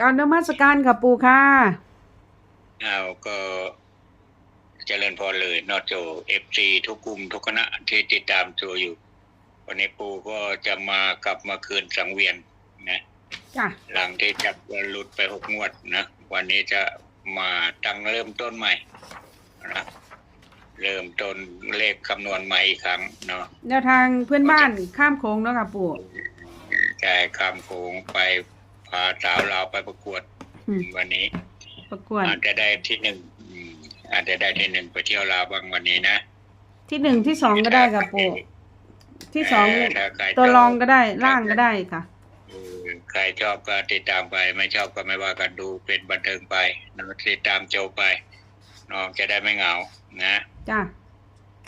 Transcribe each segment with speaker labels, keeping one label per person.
Speaker 1: การนมัสการค่ะปู่ค่ะ
Speaker 2: เอาก็เจริญพรเลยนอกจากเอฟซีทุกกลุ่มทุกคณะที่ติดตามตัวอยู่ วันนี้ปูก็จะมากลับมาคืนสังเวียนนะ
Speaker 1: จ้ะ
Speaker 2: หลังที่จับหลุดไปหกงวดนะวันนี้จะมาตั้งเริ่มต้นใหม่นะเริ่มต้นเลขคำนวณใหม่อีกครั้งเนาะ
Speaker 1: แนวทางเพื่อนบ้านข้ามโค้งเนาะค่ะปู่
Speaker 2: จ่ายคำโขงไป พาสาวเราวไปประกวด
Speaker 1: อืม
Speaker 2: วันนี้
Speaker 1: ประกวด
Speaker 2: อาจจะได้ที่หนึ่งอืมอาจจะได้ที่หนึ่งไปเที่ยวลาวบ้างวันนี้นะ
Speaker 1: ที่หนึ่งที่สองก็ได้ค่ะปู่ที่สอง
Speaker 2: เถ้าใคร
Speaker 1: ตัวรอง
Speaker 2: ชบ
Speaker 1: ก็ได้ล่างก็ได้ค่ะ
Speaker 2: เออใครชอบก็ติดตามไป ไม่ชอบก็ไม่ว่ากันดูเป็นบันเทิงไปนะติดตามโจไปน้องจะได้ไม่เหงานะ
Speaker 1: จ้ะ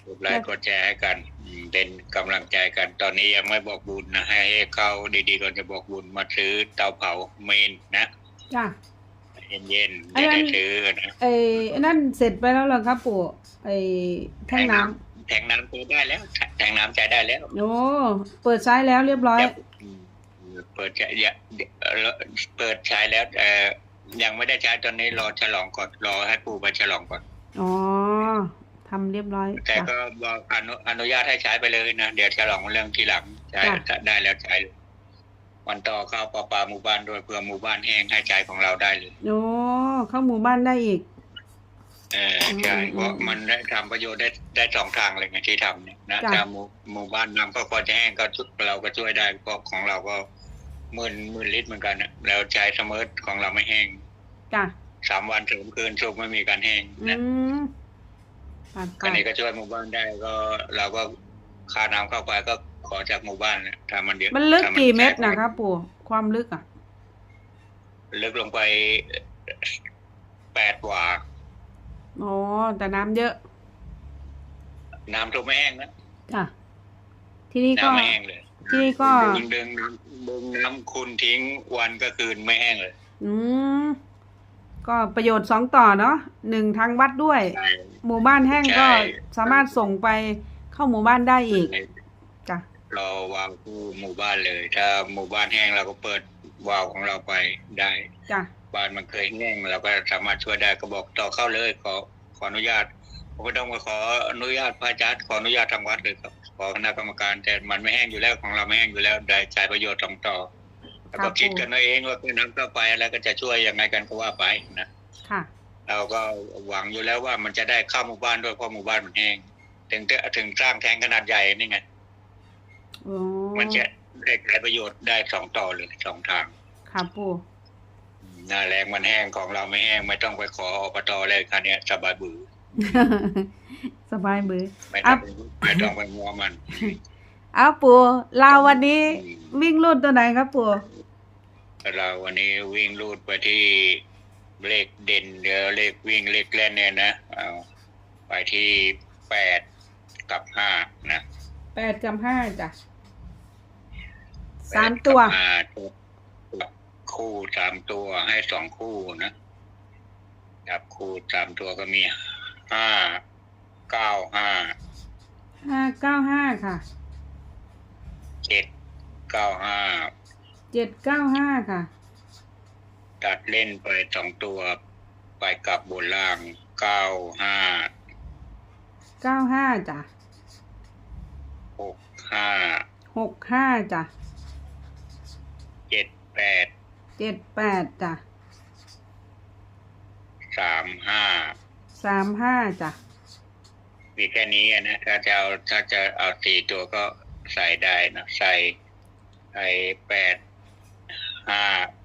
Speaker 2: กดไลค์กดแชร์ให้กันอืมเป็นกำลังใจกัน ตอนนี้ยังไม่บอกบุญนะให้ให้เข้าดีๆก่อนจะบอกบุญมาซื้อเตาเผาเมนนะ
Speaker 1: จ้ะ
Speaker 2: เย็นๆ
Speaker 1: อัน
Speaker 2: จะ
Speaker 1: นั้น
Speaker 2: ได้ซื้อนะ
Speaker 1: ไอ้นั่นเสร็จไปแล้วเหรอครับปู่ไอ้แท่งน้ำ
Speaker 2: แทงน้ำซื้อได้แล้วแทงน้ำใช้ได้แล้ว
Speaker 1: โอ้เปิดใช้แล้วเรียบร้อย
Speaker 2: อืมเปิดใช้อย่าเอ่อเปิดใช้แล้วเอ่อยังไม่ได้ใช้ตอนนี้รอฉลองก่อนรอให้ปู่ไปฉลองก่อน
Speaker 1: อ๋อ ทำเรียบร้อย
Speaker 2: แต่
Speaker 1: จ้ะ
Speaker 2: ก็บอกอนุอนุญาตให้ใช้ไปเลยนะ เดี๋ยวฉลองเรื่องทีหลังใช้
Speaker 1: จ้ะ
Speaker 2: ได้แล้วใช้เลยวันต่อเข้าปลาปลาหมู่บ้านด้วยเพื่อหมู่บ้านแห้งให้ใจของเราได้เลย
Speaker 1: โอ้เข้าหมู่บ้านได้อีก
Speaker 2: เออใช่
Speaker 1: อืม
Speaker 2: เพราะมันได้ทำประโยชน์ได้ได้สองทางเลยไงที่ทำเนี่ยนะ
Speaker 1: จ้ะ
Speaker 2: ถ้าหมู่หมู่บ้านน้ำก็พอจะแห้งก็ชุดเราก็ช่วยได้เพราะของเราก็หมื่นหมื่นลิตรเหมือนกันนะแล้วใช้เสมอของเราไม่แห้ง
Speaker 1: จ้ะ
Speaker 2: สามวันถึงคืนชุกไม่มีการแห้ง
Speaker 1: อื
Speaker 2: นะ
Speaker 1: มปาน
Speaker 2: อันนี้ก็ช่วยหมู่บ้านได้ก็เราก็ค่าน้ำเข้าไปก็ขอจากหมู่บ้านนะถ้ามันเยอะ
Speaker 1: มันลึก
Speaker 2: ถ้า
Speaker 1: กี่เมตร
Speaker 2: ใช้
Speaker 1: นะครับปู่ความลึกอะ
Speaker 2: ลึกลงไปแปดกว่า
Speaker 1: อ๋อแต่น้ำเยอะ
Speaker 2: น้ำท่วมไม่แห้งนะ
Speaker 1: จ้ะที่นี่ก็
Speaker 2: น้ำไม่แห้งเลย
Speaker 1: ที่นี่ก็
Speaker 2: ดึงดึงน้ำดึงน้ำคุณทิ้งวันก็คืนไม่แห้งเลย
Speaker 1: อืม ก็ประโยชน์สองต่อเนาะหนึ่งทางวัดด้วย
Speaker 2: ใช่
Speaker 1: หมู่บ้านแห้งก็
Speaker 2: ใช่
Speaker 1: สามารถส่งไปเข้าหมู่บ้านได้อีกจ้ะ
Speaker 2: รอวาล์วคู่หมู่บ้านเลย ถ้าหมู่บ้านแห้งเราก็เปิดวาล์วของเราไปได้
Speaker 1: จ้ะ
Speaker 2: บ้านมันเคยแห้งเราก็สามารถช่วยได้ก็บอกต่อเข้าเลยขอขออนุญาตผมไม่ต้องมาขออนุญาตพระอาจารย์ขออนุญาตทางวัดเลยครับขอคณะกรรมการแต่มันไม่แห้งอยู่แล้วของเราไม่แห้งอยู่แล้วได้ใช้ประโยชน์ส่งต่อ แล้วก็คิดกันเอาเองว่าคือน้ำเข้าไปแล้วก็จะช่วยยังไงกันก็ว่าไปนะ
Speaker 1: ค่ะ
Speaker 2: เราก็หวังอยู่แล้วว่ามันจะได้เข้าหมู่บ้านด้วยเพราะหมู่บ้านมันแห้งถึงจะถึงสร้างแทงขนาดใหญ่นี่ไง
Speaker 1: โอ้
Speaker 2: มันจะได้ใช้ประโยชน์ได้สองต่อเลยสองทาง
Speaker 1: ค่ะปู่
Speaker 2: หน้าแรงมันแห้งของเราไม่แห้งไม่ต้องไปขออบตเลยคันนี้ยสบายบือ
Speaker 1: สบายมือ
Speaker 2: ไม่ต้องไม่ต้องไปมัวมัน
Speaker 1: เอาปู่เราวันนี้วิ่งรุ่นตัวไหนครับปู่
Speaker 2: เราวันนี้วิ่งลูดไปที่เลขเด่นเดี๋ยวเลขวิ่งเลขเล่นเนี่ยนะเอาไปที่แปดกับห้านะ
Speaker 1: แปดกับห้าจ้ะสามตัว
Speaker 2: แปดกับห้าจับคู่สามตัวให้สองคู่นะจับคู่สามตัวก็มีห้าเก้าห้า
Speaker 1: ห้าเก้าห้าค่ะ
Speaker 2: เจ็ดเก้าห้า
Speaker 1: เจ็ดเก้าห้าค่ะ
Speaker 2: ตัดเล่นไปสองตัว ไปกับบนล่างเก้าห้า
Speaker 1: เก้าห้าจ้ะ
Speaker 2: หกห้า
Speaker 1: หกห้าจ้ะ
Speaker 2: เจ็ดแปด
Speaker 1: เจ็ดแปดจ้ะ
Speaker 2: สามห้า
Speaker 1: สามห้าจ้ะ
Speaker 2: มีแค่นี้อะนะถ้าจะเอาถ้าจะเอาสี่ตัวก็ใส่ได้นะใส่ใส่แปด ห้า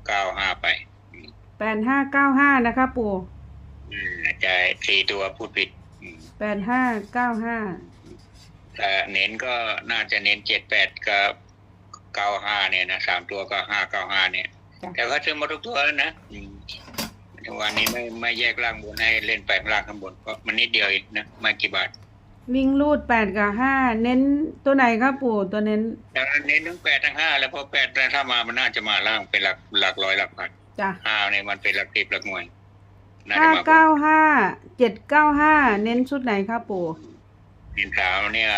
Speaker 2: เก้าห้าไป
Speaker 1: แปดห้าเก้าห้านะคะปู่
Speaker 2: อืมจะสี่ตัวพูดผิดอืม
Speaker 1: แปดห้าเก้าห้า
Speaker 2: แต่เน้นก็น่าจะเน้นเจ็ดแปดกับเก้าห้าเนี่ยนะสามตัวก็ห้าเก้าห้าเนี่ย
Speaker 1: จ้ะ
Speaker 2: แต่ก็ซื้อหมาทุกตัวแล้วนะอืมวันนี้ไม่ไม่แยกล่างบนให้เล่นแปลงล่างข้างบนเพราะมันนิดเดียวเองนะไม่กี่บาท
Speaker 1: วิ่งรูดแปดกับห้าเน้นตัวไหนครับปู่ตัวเน้น
Speaker 2: ดังนั้นเน้นทั้งแปดทั้งห้าแล้วเพราะแปดถ้ามามันน่าจะมาล่างเป็นหลักหลักร้อยหลักพัน
Speaker 1: จ้ะ
Speaker 2: ห้าเนี่ยมันเป็นหลักสิบหลักหน่วยน่า
Speaker 1: ห้า
Speaker 2: จะมาบ
Speaker 1: เก้านห้าเจ็ดเก้าห้าเน้นชุดไหนครับปู่
Speaker 2: ดินเท้าเนี่ย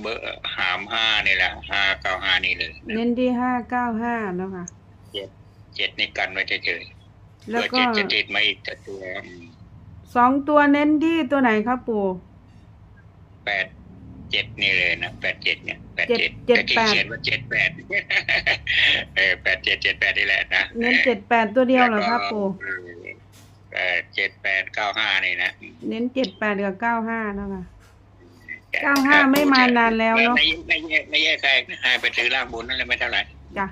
Speaker 2: เบอร์หามห้านี่แหละห้าเก้าห้านี่เลยนะ
Speaker 1: เน้นที่ห้าเก้าห้าแล้วค่ะ
Speaker 2: เจ็ดนี่กันไว้เฉย
Speaker 1: แล้ว
Speaker 2: เพื่อ
Speaker 1: ก็
Speaker 2: เจ็ดจะติดมาอีกจะตัวอืม
Speaker 1: สองตัวเน้นที่ตัวไหนครับปู่
Speaker 2: แป ดเจ็ดนี่เลยนะแปดเจ็ดเนี่ยแปด
Speaker 1: เจ็
Speaker 2: เจ็
Speaker 1: ด
Speaker 2: ด
Speaker 1: เจ็ด
Speaker 2: แต่ที่
Speaker 1: แปด
Speaker 2: เขียนว่าเจ็ดแปดเออแปดเจ็ดเจ็ดแปดนี่แหละนะ
Speaker 1: เน้นเจ็ดแปดตัวเดียวเหรอครับปู่
Speaker 2: เออเออเจ็ดแปดเก้าห้านี่นะ
Speaker 1: เน้นเจ็ดแปดกับเก้าห้าแล้วค่ะเก้าห้าไม่มานานแล้วเนอะ
Speaker 2: ไม่ไม่ไม่แยกไม่แยกใครให้ไปถือร่างบุญนั่นแหละไม่เท่าไหร่
Speaker 1: จ้ะ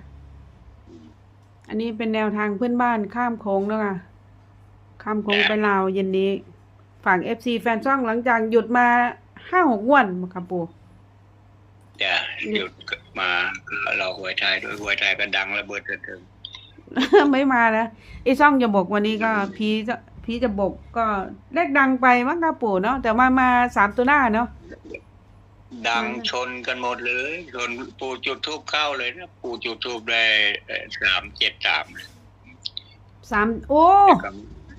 Speaker 1: อันนี้เป็นแนวทางเพื่อนบ้านข้ามโค้งแล้วค่ะข้ามโค้งไปลาวเย็นนี้ ฝั่งเอฟซีแฟนช่องหลังจากหยุดมา ห้าหกงวันครับปู่
Speaker 2: จะหยุดมาเราหวยไทยด้วยหวยไทยก็ดังระเบิดระเทิง
Speaker 1: ไม่มาแล้วไอช่องจะบอกวันนี้ก็พีจะพีจะบอกก็เลขดังไปมั้งครับปู่เนาะแต่มามาสามตัวหน้าเนาะ
Speaker 2: ดังชนกันหมดเลยชนปู่จุดทูบเข้าเลยนะปู่จุดทูบได้สามเจ็ดสาม
Speaker 1: สามโอ้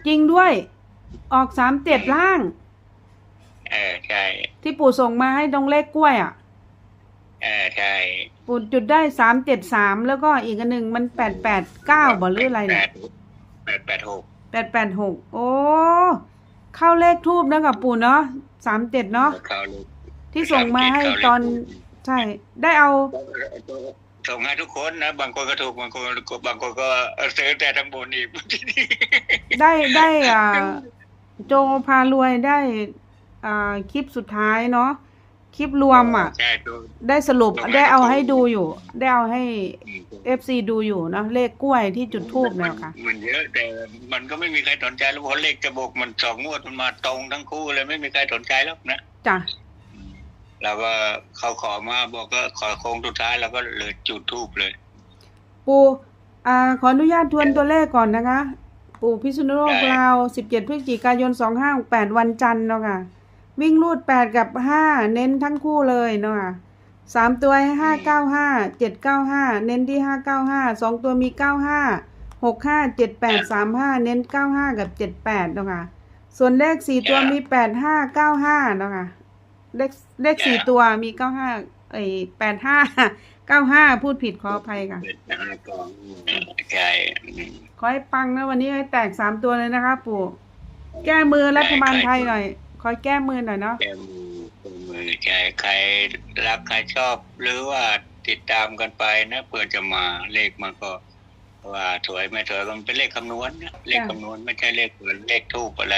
Speaker 1: จริงด้วย ออกสามเจ็ดล่าง
Speaker 2: เออใช่
Speaker 1: ที่ปู่ส่งมาให้ตรงเลขกล้วยอะ
Speaker 2: เออใช่
Speaker 1: ปู่จุดได้สามเจ็ดสามแล้วก็อีกอันหนึ่งมันแปดแปดเก้าบ่หรืออะไรเนี่ย
Speaker 2: แปดแปดหก
Speaker 1: แปดแปดหกโอ้เข้าเลขทูบนะกับปู่เนาะสามเจ็ดเนาะ
Speaker 2: เข้าเลย
Speaker 1: ที่ส่งมาให้ตอนใช่ได้เอา
Speaker 2: ส่งให้ทุกคนนะ บางคนก็ถูกบางคนก็บางคนก็ซื้อแต่ทั้งบนอีก
Speaker 1: ได้ได้อ่าโจพารวยได้อ่า คลิปสุดท้ายเนาะคลิปรวมอะ
Speaker 2: ใช่ถูก
Speaker 1: ได้สรุป
Speaker 2: ส่งให้
Speaker 1: ได้เอา
Speaker 2: ทุกคน
Speaker 1: ให้ดูอยู่ ได้เอาให้
Speaker 2: อืม
Speaker 1: เอฟซีดูอยู่เนาะเลขกล้วยที่จุดทูบเนี่ยค่ะ
Speaker 2: มันเยอะแต่มันก็ไม่มีใครสนใจแล้วเพราะเลขจะบอกมันสองงวดมันมาตรงทั้งคู่เลยไม่มีใครสนใจแล้วนะ
Speaker 1: จ้ะ
Speaker 2: เราก็เขาขอมาบอกก็ขอโค้งสุดท้ายแล้วก็เลยจุดทูบเลย
Speaker 1: ปูอ่าขออนุญาตทวนตัวเลขก่อนนะคะ ปู่พิษณุโลก
Speaker 2: ได้
Speaker 1: ลาว 17 พฤศจิกายน 2568วันจันทร์เนาะค่ะ วิ่งรูด8กับ5เน้นทั้งคู่เลยเนาะค่ะสามตัวให้ห้าเก้าห้าเจ็ดเก้าห้าเน้นที่ห้าเก้าห้าสองตัวมีเก้าห้าหกห้าเจ็ดแปดสามห้าเน้นเก้าห้ากับเจ็ดแปดเนาะค่ะส่วนเลขสี่ตัวมีแปดห้าเก้าห้าเนาะค่ะเลขเลขสี่ตัวมีเก้าห้าเอ้ยแปดห้าเก้าห้าพูดผิดขออภัยค่ะ
Speaker 2: เป็นห้ากองใช่อืม
Speaker 1: ขอให้ปังนะวันนี้ให้แตกสามตัวเลยนะคะ ปู่ แก้มือรัฐบาลไทยหน่อย ขอแก้มือหน่อยเนาะ
Speaker 2: แกมือแกมือใช่ใครรักใครชอบ หรือว่าติดตามกันไปนะเพื่อจะมาเลขมันก็ว่าถวยไม่ถวยก็มันเป็นเลขคำนวณนะเลขคำนวณไม่ใช่เลขเหมือนเลขทูบอะไร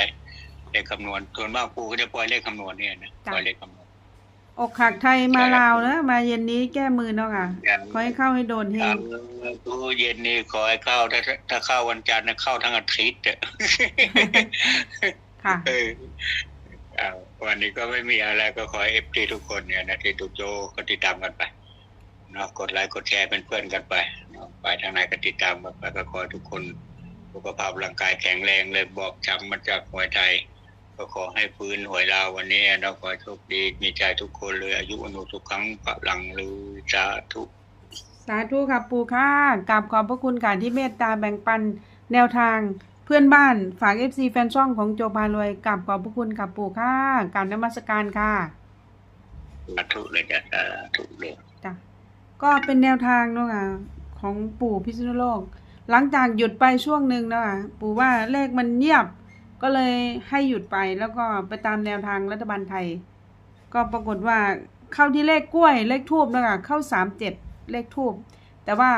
Speaker 2: เลขคำนวณส่วนมากครูก็จะปล่อยเลขคำนวณเนี่ยนะปล่อยเลขคำนวณ
Speaker 1: อกหักไทยมาลาวนะมาเย็นนี้แก้มือเนาะค่ะขอให้เข้าให้โดนเฮ
Speaker 2: ทางงตู้เย็นนี่ขอให้เข้าถ้าถ้าเข้าวันจันทร์นะเข้าทั้งอาทิตย์อะ
Speaker 1: ค่ะ
Speaker 2: เออเอา วันนี้ก็ไม่มีอะไรก็ขอเอฟทีทุกคนเนี่ยนะที่ตุโจก็ติดตามกันไปเนาะกดไลค์กดแชร์เป็นเพื่อนกันไปเนาะไปทางไหนก็ติดตามกันไปก็ขอทุกคนสุขภาพร่างกายแข็งแรงเลยบอกช้ำมาจากหวยไทยก็ขอให้ฟื้นหวยลาวันนี้เนาะขอโชคดีมีใจทุกคนเลยอายุอนุทุกครั้งพลังลือสาธุ
Speaker 1: สาธุค่ะปู่ค่ะกราบขอบพระคุณค่ะที่เมตตาแบ่งปันแนวทาง พื่อนบ้านฝาก FC แฟนช่องของโจพารวยกราบขอบพระคุณค่ะปู่ค่ะกราบนมัสการค่ะ
Speaker 2: สาธุเลยจ้ะสาธุเลย
Speaker 1: จ้ะก็เป็นแนวทางเนาะค่ะของปู่พิษณุโลก หลังจากหยุดไปช่วงหนึ่งเนาะค่ะปู่ว่าเลขมันเงียบ ก็เลยให้หยุดไปแล้วก็ไปตามแนวทางรัฐบาลไทย ก็ปรากฏว่าเข้าที่เลขกล้วยเลขทูบเนาะคะเข้าสามเจ็ดเลขทูบแต่ว่า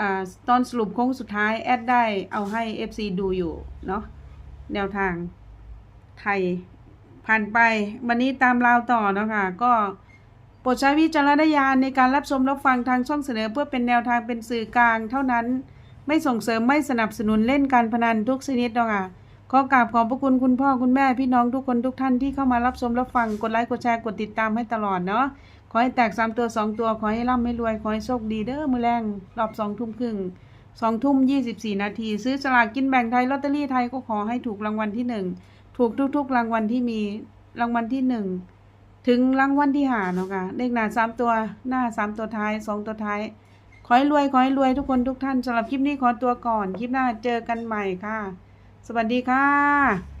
Speaker 1: อตอนสรุปโค้งสุดท้ายแอดได้เอาให้ FC ดูอยู่เนาะแนวทางไทยผ่านไปวันนี้ตามราวต่อเนาะคะก็โปรดใช้วิจารณญาณในการรับชมรับฟังทางช่องเสนอเพื่อเป็นแนวทางเป็นสื่อกลางเท่านั้น ไม่ส่งเสริมไม่สนับสนุนเล่นการพนันทุกชนิดเนาะค่ะ ขอกราบขอบพระคุณคุณพ่อคุณแม่พี่น้องทุกคนทุกท่านที่เข้ามารับชมรับฟังกดไลค์กดแชร์กดติดตามให้ตลอดเนาะขอให้แตกสามตัวสองตัวขอให้ร่ำให้รวยขอให้โชคดีเด้อมือแรงรอบสองทุ่มครึ่งสองทุ่มยี่สิบสี่นาทีซื้อสลากกินแบ่งไทยลอตเตอรี่ไทยก็ขอให้ถูกรางวัลที่หนึ่งถูกทุกๆรางวัลที่มีรางวัลที่หนึ่งถึงรางวัลที่หาเนาะค่ะเลขหน้าสามตัวหน้าสามตัวท้ายสองตัวท้ายขอให้รวยขอให้รวยทุกคนทุกท่านสำหรับคลิปนี้ขอตัวก่อน คลิปหน้าเจอกันใหม่ค่ะ สวัสดีค่ะ